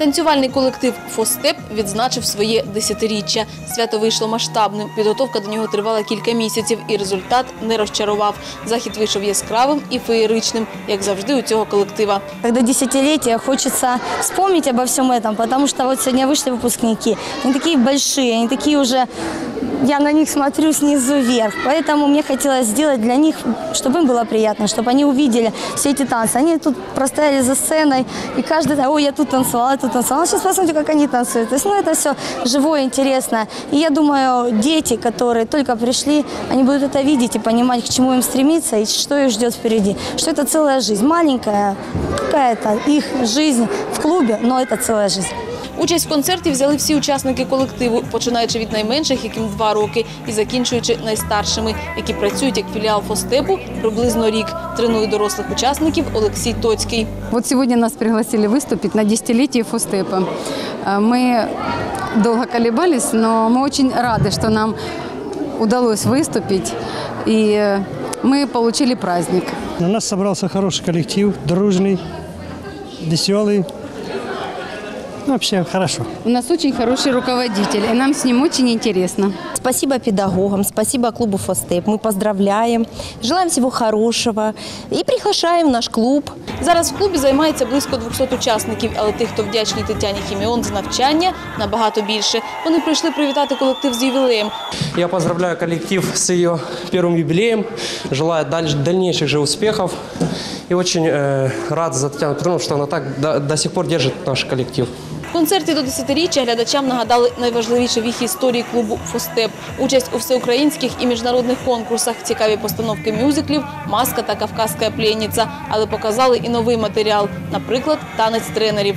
Танцювальний колектив Фостеп відзначив своє десятиріччя. Свято вийшло масштабним. Підготовка до нього тривала кілька місяців, і результат не розчарував. Захід вийшов яскравим і феєричним, як завжди у цього колектива. Когда десятилетие, хочется вспомнить обо всем этом, потому что вот сегодня вышли выпускники. Они такие большие, они такие уже... Я на них смотрю снизу вверх. Поэтому мне хотелось сделать для них, чтобы им было приятно, чтобы они увидели все эти танцы. Они тут простояли за сценой, и каждый, ой, я тут танцевала, я тут танцевала. Сейчас посмотрите, как они танцуют. То есть, ну, это все живое, интересно. И я думаю, дети, которые только пришли, они будут это видеть и понимать, к чему им стремиться и что их ждет впереди. Что это целая жизнь, маленькая какая-то их жизнь в клубе, но это целая жизнь. Участь в концерті взяли всі учасники колективу, починаючи від найменших, яким два роки, і закінчуючи найстаршими, які працюють як філіал Фостепу приблизно рік. Тренує дорослих учасників Олексій Тоцький. Вот сегодня нас пригласили выступить на десятилетие Фостепа. Э, Мы долго колебались, но мы очень рады, что нам удалось выступить, и э, мы получили праздник. У нас собрался хороший коллектив, дружный, веселый. Ну, Вообще хорошо. У нас очень хороший руководитель, и нам с ним очень интересно. Спасибо педагогам, спасибо клубу «Фостеп». Мы поздравляем, желаем всего хорошего и приглашаем в наш клуб. Зараз в клубі займається близько 200 учасників, але тих, хто вдячний Тетяні Хіміон за навчання, набагато більше. Вони прийшли привітати колектив з ювілеєм. Я поздравляю коллектив с ее первым юбилеем, желаю даль- дальнейших же успехов и очень э, рад за Татьяну Петровну, что она так до, до сих пор держит наш коллектив. Концерті до 10-річчя глядачам нагадали найважливіше в їх історії клубу Фостеп. Участь у всеукраїнських і міжнародних конкурсах, цікаві постановки мюзиклів, маска та кавказька пленниця. Але показали і новий матеріал, наприклад, танець тренерів.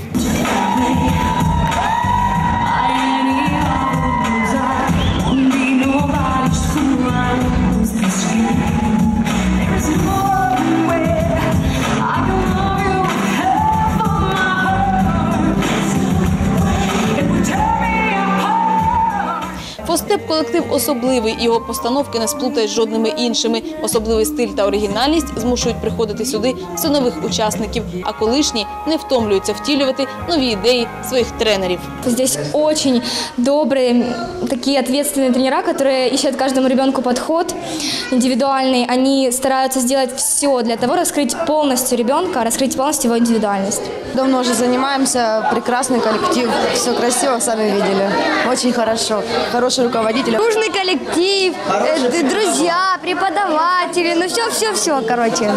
Фостеп колектив особливий, його постановки не сплутають з жодними іншими. Особливий стиль та оригінальність змушують приходити сюди все нових учасників, а колишні не втомлюються втілювати нові ідеї своїх тренерів. Здесь очень добрые, такие ответственные тренера, которые ищут каждому ребенку подход индивидуальный. Они стараются сделать все для того, раскрыть полностью ребенка, раскрыть полностью его индивидуальность. Давно уже занимаемся, прекрасный коллектив, все красиво, сами видели. Очень хорошо, хороший руководитель. Нужный коллектив, э, друзья, преподаватели, ну все-все-все, короче.